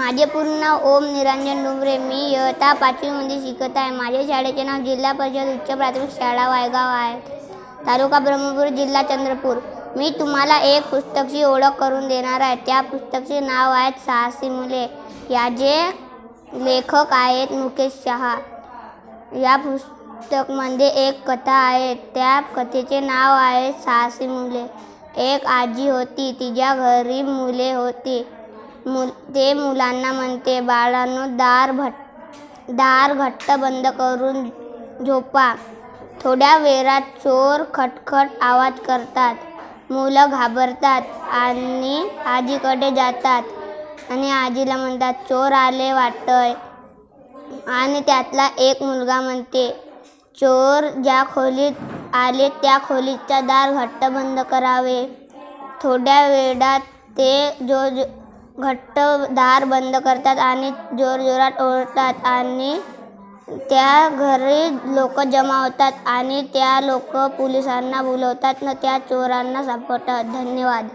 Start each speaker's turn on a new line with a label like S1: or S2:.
S1: माझे पूर्ण नाव ओम निरंजन डुंबरे मी इयत्ता पाचवीमध्ये शिकत आहे. माझ्या शाळेचे नाव जिल्हा परिषद उच्च प्राथमिक शाळा वायगाव आहे. तालुका ब्रह्मपूर जिल्हा चंद्रपूर. मी तुम्हाला एक पुस्तकची ओळख करून देणार आहे. त्या पुस्तकचे नाव आहेत साहसी मुले. याचे लेखक आहेत मुकेश शहा. या पुस्तकमध्ये एक कथा आहे. त्या कथेचे नाव आहे साहसी मुले. एक आजी होती. तिच्या घरी मुले होती. मु ते मुलांना म्हणते बाळांनो दार भट दार घट्ट बंद करून झोपा. थोड्या वेळात चोर खटखट आवाज करतात. मुलं घाबरतात आणि आजीकडे जातात. आणि आजीला म्हणतात चोर आले वाटतंय. आणि त्यातला एक मुलगा म्हणते चोर ज्या खोलीत आले त्या खोलीचा दार घट्ट बंद करावे. थोड्या वेळात ते जो जो घट्ट दार बंद करतात आणि जोरजोरात ओरडतात आणि त्या घरी लोक जमा होतात आणि त्या लोक पोलिसांना बोलवतात न त्या चोरांना सापडतात. धन्यवाद.